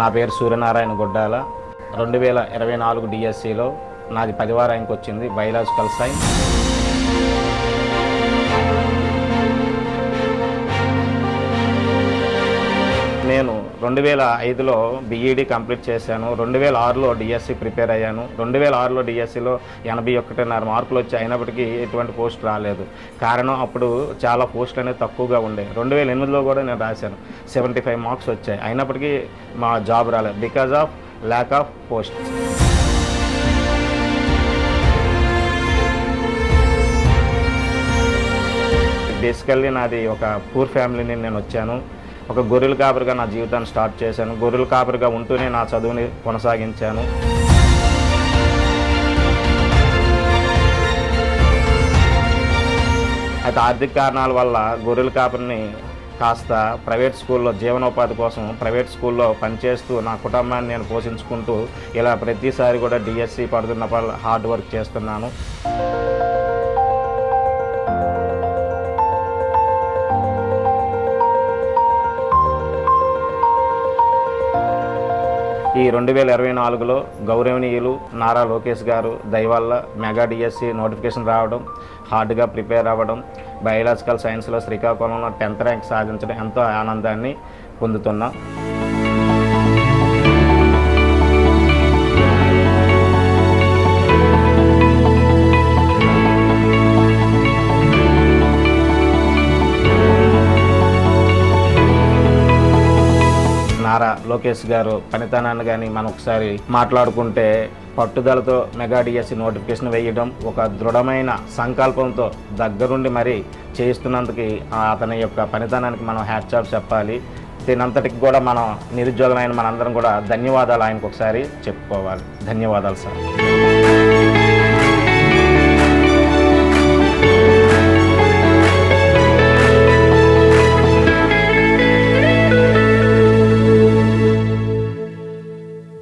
నా పేరు సూర్యనారాయణ గుడ్డాల. రెండు వేల ఇరవై నాలుగు డిఎస్సిలో నాది పదివ ర్యాంక్ వచ్చింది బయలాజికల్ సైన్స్. రెండు వేల ఐదులో బీఈడీ కంప్లీట్ చేశాను. రెండు వేల ఆరులో డిఎస్సి ప్రిపేర్ అయ్యాను. రెండు వేల ఆరులో డిఎస్సిలో ఎనభై ఒకటిన్నర మార్కులు వచ్చి అయినప్పటికీ ఎటువంటి పోస్ట్ రాలేదు. కారణం అప్పుడు చాలా పోస్టులు అనేవి తక్కువగా ఉండే. రెండు వేల ఎనిమిదిలో కూడా నేను రాశాను. సెవెంటీ ఫైవ్ మార్క్స్ వచ్చాయి. అయినప్పటికీ మా జాబ్ రాలేదు. Because of lack of post basically నాది ఒక పూర్ ఫ్యామిలీని నేను వచ్చాను. ఒక గొర్రెల కాపరిగా నా జీవితాన్ని స్టార్ట్ చేశాను. గొర్రెల కాపరిగా ఉంటూనే నా చదువుని కొనసాగించాను. అయితే ఆర్థిక కారణాల వల్ల గొర్రెల కాపరిని కాస్త ప్రైవేట్ స్కూల్లో జీవనోపాధి కోసం ప్రైవేట్ స్కూల్లో పనిచేస్తూ నా కుటుంబాన్ని నేను పోషించుకుంటూ ఇలా ప్రతిసారి కూడా డిఎస్సి పడుతున్న హార్డ్ వర్క్ చేస్తున్నాను. ఈ రెండు వేల ఇరవై నాలుగులో గౌరవనీయులు నారా లోకేష్ గారు దయవల్ల మెగా డిఎస్సి నోటిఫికేషన్ రావడం హార్డ్గా ప్రిపేర్ అవ్వడం బయాలజికల్ సైన్స్లో శ్రీకాకుళంలో టెన్త్ ర్యాంక్ సాధించడం ఎంతో ఆనందాన్ని పొందుతున్నాం. లోకేష్ గారు పనితనాన్ని కానీ మనం ఒకసారి మాట్లాడుకుంటే పట్టుదలతో మెగా డిఎస్సి నోటిఫికేషన్ వేయడం ఒక దృఢమైన సంకల్పంతో దగ్గరుండి మరీ చేయిస్తున్నందుకు అతని యొక్క పనితనానికి మనం హ్యాట్సాప్ చెప్పాలి. దీనంతటికి కూడా మనం నిరుద్యోగమైన మనందరం కూడా ధన్యవాదాలు ఆయనకు ఒకసారి చెప్పుకోవాలి. ధన్యవాదాలు సార్.